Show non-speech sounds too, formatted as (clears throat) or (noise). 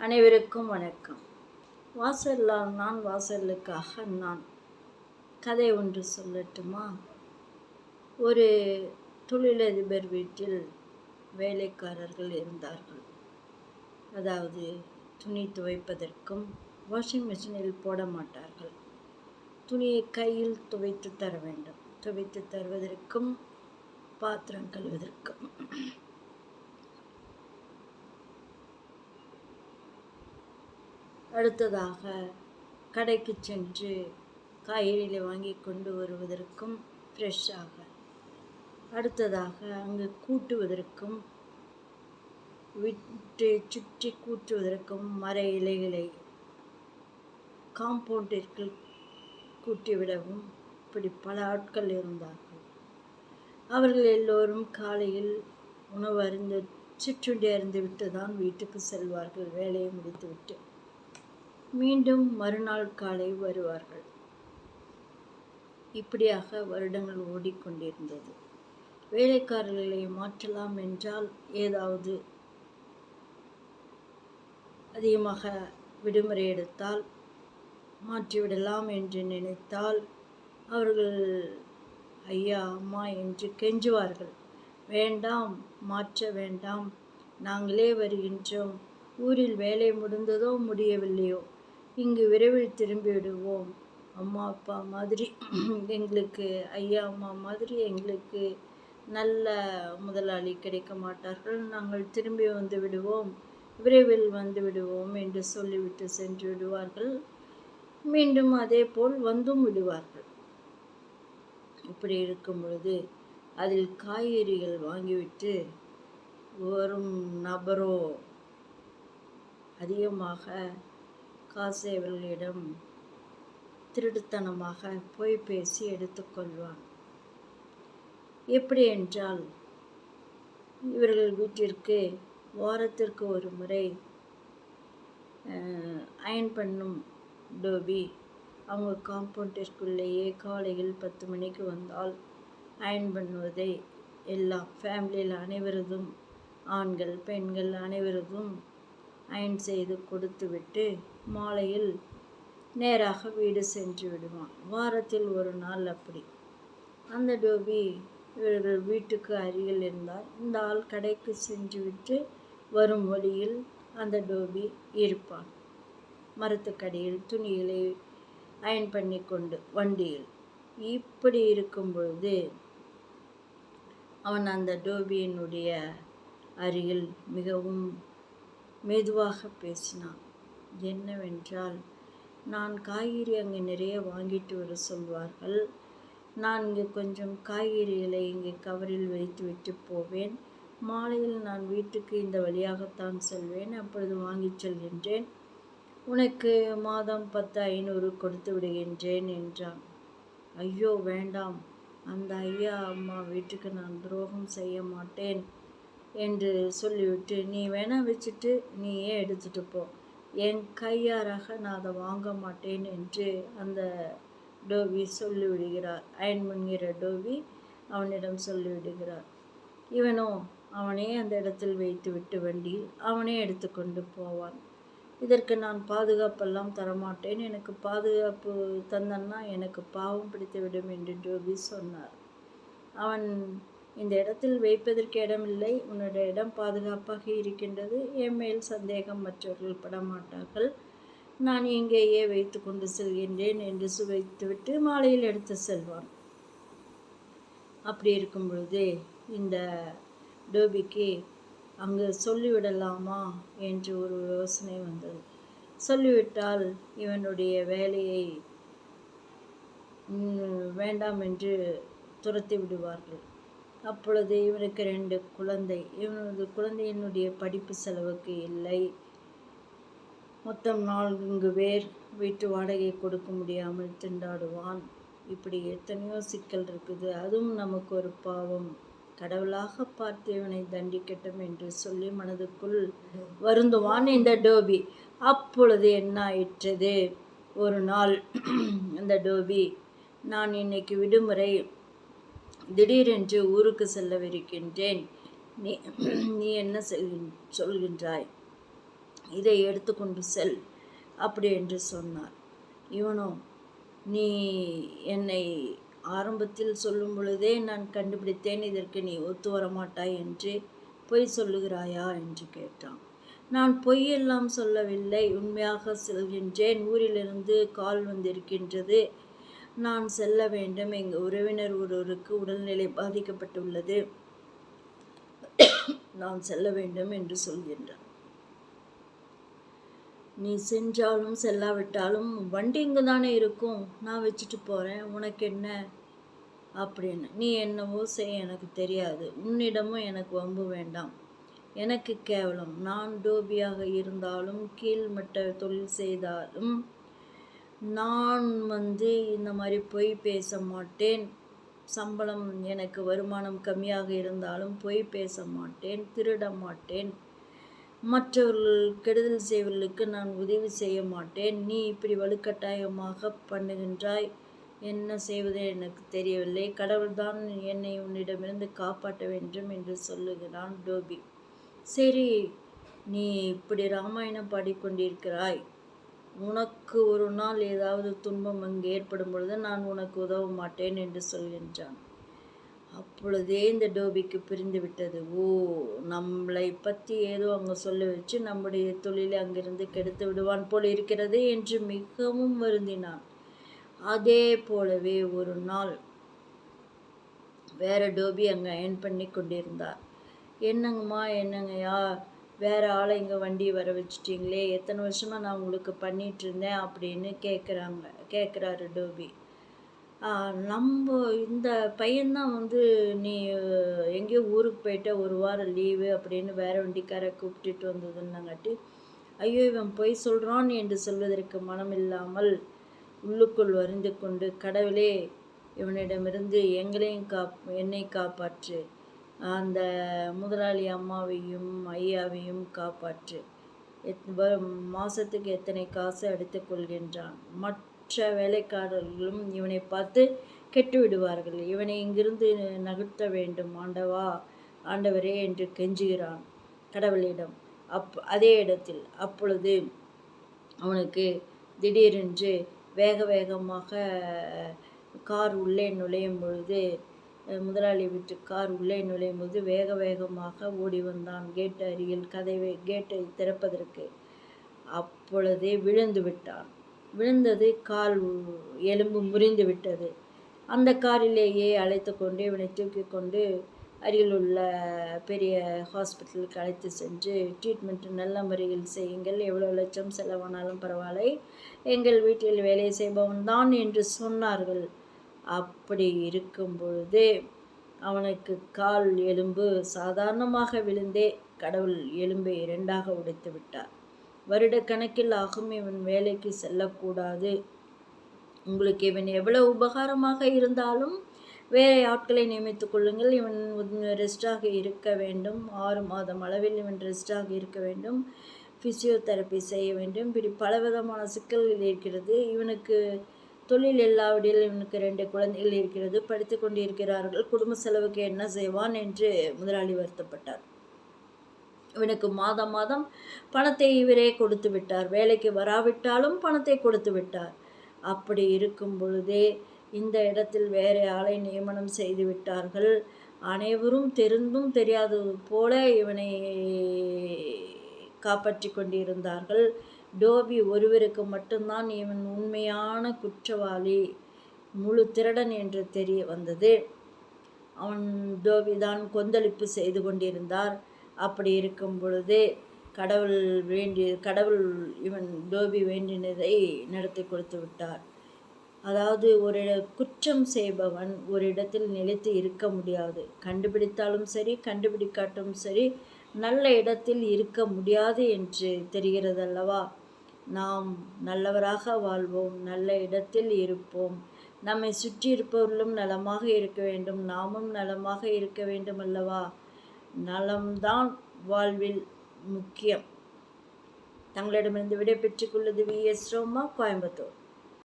அனைவருக்கும் வணக்கம். வாசல்லால் நான் வாசலுக்காக நான். கதை ஒன்று சொல்லட்டுமா? ஒரு தொழிலதிபர் வீட்டில் வேலைக்காரர்கள் இருந்தார்கள். அதாவது துணி துவைப்பதற்கும் வாஷிங் மிஷினில் போட மாட்டார்கள். துணியை கையில் துவைத்து தர வேண்டும். துவைத்து தருவதற்கும் பாத்திரம் கழுவதற்கும். அடுத்ததாக கடைக்கு சென்று காய்கறிகளை வாங்கி கொண்டு வருவதற்கும் ஃப்ரெஷ்ஷாக அடுத்ததாக அங்கு கூட்டுவதற்கும் விட்டு சுற்றி கூட்டுவதற்கும் மர இலைகளை காம்பவுண்டிற்குள் கூட்டிவிடவும் இப்படி பல ஆட்கள் இருந்தார்கள். அவர்கள் எல்லோரும் காலையில் உணவு அருந்து சிற்றுண்டி அருந்து விட்டு தான் வீட்டுக்கு செல்வார்கள். வேலையை முடித்துவிட்டு மீண்டும் மறுநாள் காலை வருவார்கள். இப்படியாக வருடங்கள் ஓடிக்கொண்டிருந்தது. வேலைக்காரர்களை மாற்றலாம் என்றால் ஏதாவது அதிகமாக விடுமுறை எடுத்தால் மாற்றிவிடலாம் என்று நினைத்தால் அவர்கள் ஐயா அம்மா என்று கெஞ்சுவார்கள். வேண்டாம் மாற்ற வேண்டாம். நாங்களே வருகின்றோம். ஊரில் வேலை முடிந்ததோ முடியவில்லையோ? இங்கு விரைவில் திரும்பி விடுவோம். அம்மா அப்பா மாதிரி எங்களுக்கு ஐயா அம்மா மாதிரி எங்களுக்கு நல்ல முதலாளி கிடைக்க மாட்டார்கள். நாங்கள் திரும்பி வந்து விடுவோம். விரைவில் வந்து விடுவோம் என்று சொல்லிவிட்டு சென்று விடுவார்கள். மீண்டும் அதே போல் வந்தும் விடுவார்கள். இப்படி இருக்கும் பொழுது அதில் காய்கறிகள் வாங்கிவிட்டு வரும் நபரோ அதிகமாக காசை அவர்களிடம் திருடுத்தனமாக போய் பேசி எடுத்துக்கொள்வான் எப்படி என்றால் இவர்கள் வீட்டிற்கு வாரத்திற்கு ஒரு முறை அயன் பண்ணும் டோபி அவங்க காம்பவுண்டிற்குள்ளேயே காலையில் பத்து மணிக்கு வந்தால் அயன் பண்ணுவதை எல்லாம் ஃபேமிலியில் அனைவரதும் ஆண்கள் பெண்கள் அனைவரதும் அயன் செய்து கொடுத்துவிட்டு மாலையில் நேராக வீடு சென்று விடுவான். வாரத்தில் ஒரு நாள் அப்படி. அந்த டோபி இவர்கள் வீட்டுக்கு அருகில் இருந்தால் இந்த ஆள் கடைக்கு சென்றுவிட்டு வரும் வழியில் அந்த டோபி இருப்பான். மரத்துக்கடியில் துணிகளை அயன் பண்ணி கொண்டு வண்டியில். இப்படி இருக்கும் பொழுது அவன் அந்த டோபியினுடைய அருகில் மிகவும் மெதுவாக பேசினான். என்னவென்றால் நான் காய்கறி அங்கே நிறைய வாங்கிட்டு வர சொல்வார்கள். நான் இங்கே கொஞ்சம் காய்கறிகளை இங்கே கவரில் வைத்து விட்டு போவேன். மாலையில் நான் வீட்டுக்கு இந்த வழியாகத்தான் செல்வேன். அப்பொழுது வாங்கிச் செல்கின்றேன் உனக்கு மாதம் பத்து ஐநூறு கொடுத்து விடுகின்றேன் என்றான். ஐயோ வேண்டாம். அந்த ஐயா அம்மா வீட்டுக்கு நான் துரோகம் செய்ய மாட்டேன். என்று சொல்லிவிட்டு நீ வேணா வச்சுட்டு நீயே எடுத்துட்டு போ. என் கையாராக நான் அதை வாங்க மாட்டேன் என்று அந்த டோவி சொல்லிவிடுகிறார். அயன் முன்கிற டோவி அவனிடம் சொல்லிவிடுகிறார். இவனோ அவனே அந்த இடத்தில் வைத்துவிட்டு வண்டியில் அவனே எடுத்துக்கொண்டு போவான். இதற்கு நான் பாதுகாப்பெல்லாம் தரமாட்டேன். எனக்கு பாதுகாப்பு தந்தன்னா எனக்கு பாவம் பிடித்துவிடும் என்று டோபி சொன்னார். அவன் இந்த இடத்தில் வைப்பதற்கு இடமில்லை. உன்னுடைய இடம் பாதுகாப்பாக இருக்கின்றது. என் மேல் சந்தேகம் மற்றவர்கள் படமாட்டார்கள். நான் இங்கேயே வைத்து கொண்டு செல்கின்றேன் என்று சுவைத்துவிட்டு மாலையில் எடுத்து செல்வான். அப்படி இருக்கும் பொழுது இந்த டோபிக்கு அங்கு சொல்லிவிடலாமா என்று ஒரு யோசனை வந்தது. சொல்லிவிட்டால் இவனுடைய வேலையை வேண்டாம் என்று துரத்தி விடுவார்கள். அப்பொழுது இவனுக்கு ரெண்டு குழந்தை. இவனது குழந்தையினுடைய படிப்பு செலவுக்கு இல்லை. மொத்தம் நான்கு பேர் வீட்டு வாடகை கொடுக்க முடியாமல் திண்டாடுவான். இப்படி எத்தனையோ சிக்கல் இருக்குது. அதுவும் நமக்கு ஒரு பாவம். கடவுளாக பார்த்து இவனை தண்டிக்கட்டும் என்று சொல்லி மனதுக்குள் வருந்துவான் இந்த டோபி. அப்பொழுது என்ன ஆயிற்றது ஒரு நாள் (clears throat) அந்த டோபி நான் இன்னைக்கு விடுமுறை திடீரென்று ஊருக்கு செல்லவிருக்கின்றேன். நீ நீ என்ன செல்கின் சொல்கின்றாய்? இதை எடுத்துக்கொண்டு செல் அப்படி என்று சொன்னார். இவனோ நீ என்னை ஆரம்பத்தில் சொல்லும் பொழுதே நான் கண்டுபிடித்தேன் இதற்கு நீ ஒத்து வரமாட்டாய் என்று பொய் சொல்லுகிறாயா என்று கேட்டான். நான் பொய்யெல்லாம் சொல்லவில்லை உண்மையாக செல்கின்றேன். ஊரிலிருந்து கால் வந்திருக்கின்றது. நான் செல்ல வேண்டும். எங்கள் உறவினர் ஒருவருக்கு உடல்நிலை பாதிக்கப்பட்டுள்ளது. நான் செல்ல வேண்டும் என்று சொல்கின்றார். நீ சென்றாலும் செல்லாவிட்டாலும் வண்டி இங்கே தானே இருக்கும். நான் வச்சுட்டு போகிறேன் உனக்கு என்ன? அப்படின்னு. நீ என்னவோ செய்ய எனக்கு தெரியாது. உன்னிடமும் எனக்கு வம்பு வேண்டாம். எனக்கு கேவலம். நான் டோபியாக இருந்தாலும் கீழ்மட்ட தொழில் செய்தாலும் நான் வந்து இந்த மாதிரி பொய் பேச மாட்டேன். சம்பளம் எனக்கு வருமானம் கம்மியாக இருந்தாலும் பொய் பேச மாட்டேன் திருட மாட்டேன். மற்றவர்கள் கெடுதல் செய்வர்களுக்கு நான் உதவி செய்ய மாட்டேன். நீ இப்படி வலுக்கட்டாயமாக பண்ணுகின்றாய் என்ன செய்வது எனக்கு தெரியவில்லை. கடவுள்தான் என்னை உன்னிடமிருந்து காப்பாற்ற வேண்டும் என்று சொல்லுகிறான் டோபி. சரி நீ இப்படி ராமாயணம் பாடிக்கொண்டிருக்கிறாய். உனக்கு ஒரு நாள் ஏதாவது துன்பம் அங்கு ஏற்படும் பொழுது நான் உனக்கு உதவ மாட்டேன் என்று சொல்கின்றான். அப்பொழுதே இந்த டோபிக்கு பிரிந்து விட்டது ஓ நம்மளை பற்றி ஏதோ அங்கே சொல்ல வச்சு நம்முடைய தொழிலை அங்கிருந்து கெடுத்து விடுவான் போல் இருக்கிறது என்று மிகவும் வருந்தினான். அதே போலவே ஒரு நாள் வேற டோபி அங்கே அயன் பண்ணி கொண்டிருந்தார். என்னங்கம்மா என்னங்கய்யா? வேற ஆளை இங்கே வண்டி வர வச்சுட்டிங்களே எத்தனை வருஷமாக நான் உங்களுக்கு பண்ணிட்டு இருந்தேன் அப்படின்னு கேட்குறாங்க கேட்குறாரு டோபி. நம்ம இந்த பையன்தான் வந்து நீ எங்கேயோ ஊருக்கு போயிட்ட ஒரு வாரம் லீவு அப்படின்னு வேற வண்டிக்காரை கூப்பிட்டுட்டு வந்ததுன்னாங்காட்டி ஐயோ இவன் பொய் சொல்கிறான் என்று சொல்வதற்கு மனம் இல்லாமல் உள்ளுக்குள் வருந்து கொண்டு கடவுளே இவனிடமிருந்து எங்களையும் காப் என்னை காப்பாற்று. அந்த முதலாளி அம்மாவையும் ஐயாவையும் காப்பாற்று. எத் மாதத்துக்கு எத்தனை காசு எடுத்துக்கொள்கின்றான் மற்ற வேலைக்காரர்களும் இவனை பார்த்து கெட்டு விடுவார்கள் இவனை இங்கிருந்து நகர்த்த வேண்டும். ஆண்டவா ஆண்டவரே என்று கெஞ்சுகிறான் கடவுளிடம். அப் அதே இடத்தில் அப்பொழுது அவனுக்கு திடீரென்று வேக வேகமாக கார் உள்ளே நுழையும் பொழுது முதலாளி வீட்டு கார் உள்ளே நுழையும் போது வேக வேகமாக ஓடி வந்தான். கேட்டு அருகில் கதவை கேட்டை திறப்பதற்கு அப்பொழுதே விழுந்து விட்டான். விழுந்தது கால் எலும்பு முறிந்து விட்டது. அந்த காரிலேயே அழைத்து கொண்டு இவனை தூக்கி கொண்டு அருகில் உள்ள பெரிய ஹாஸ்பிட்டலுக்கு அழைத்து சென்று ட்ரீட்மெண்ட் நல்ல முறையில் செய்யுங்கள். எவ்வளோ லட்சம் செலவானாலும் பரவாயில்லை. எங்கள் வீட்டில் வேலை செய்பவன் தான் என்று சொன்னார்கள். அப்படி இருக்கும் பொழுது அவனுக்கு கால் எலும்பு சாதாரணமாக விழுந்தே கடவுள் எலும்பை இரண்டாக உடைத்து விட்டார். வருட கணக்கில் ஆகும் இவன் வேலைக்கு செல்லக்கூடாது. உங்களுக்கு இவன் எவ்வளவு உபகாரமாக இருந்தாலும் வேறு ஆட்களை நியமித்துக் கொள்ளுங்கள். இவன் ரெஸ்டாக இருக்க வேண்டும். ஆறு மாதம் அளவில் இவன் ரெஸ்டாக இருக்க வேண்டும். ஃபிசியோதெரப்பி செய்ய வேண்டும். இப்படி பலவிதமான சிக்கல்கள் இருக்கிறது. இவனுக்கு தொழில் இல்லாவிடில் இவனுக்கு ரெண்டு குழந்தைகள் இருக்கிறது. படித்து கொண்டிருக்கிறார்கள். குடும்ப செலவுக்கு என்ன செய்வான் என்று முதலாளி வருத்தப்பட்டார். இவனுக்கு மாதம் மாதம் பணத்தை இவரே கொடுத்து விட்டார். வேலைக்கு வராவிட்டாலும் பணத்தை கொடுத்து விட்டார். அப்படி இருக்கும் பொழுதே இந்த இடத்தில் வேறு ஆளை நியமனம் செய்து விட்டார்கள். அனைவரும் தெரிந்தும் தெரியாதது போல இவனை காப்பாற்றி கொண்டிருந்தார்கள். டோபி ஒருவருக்கு மட்டும்தான் இவன் உண்மையான குற்றவாளி. முழு திருடன் என்று தெரிய வந்தது. அவன் டோபி தான் கொந்தளிப்பு செய்து கொண்டிருந்தார். அப்படி இருக்கும் பொழுது கடவுள் வேண்டி கடவுள் இவன் டோபி வேண்டினதை நடத்தி கொடுத்து விட்டார். அதாவது ஒரு குற்றம் செய்பவன் ஒரு இடத்தில் நிலைத்து இருக்க முடியாது. கண்டுபிடித்தாலும் சரி கண்டுபிடிக்காட்டும் சரி நல்ல இடத்தில் இருக்க முடியாது என்று தெரிகிறது அல்லவா நாம் நல்லவராக வாழ்வோம் நல்ல இடத்தில் இருப்போம். நம்மை சுற்றி இருப்பவர்களும் நலமாக இருக்க வேண்டும் நாமும் நலமாக இருக்க வேண்டும் அல்லவா நலம்தான் வாழ்வில் முக்கியம். தங்களிடமிருந்து விடை பெற்றுக்கொள்வது வி எஸ் ரோமா கோயம்புத்தூர்.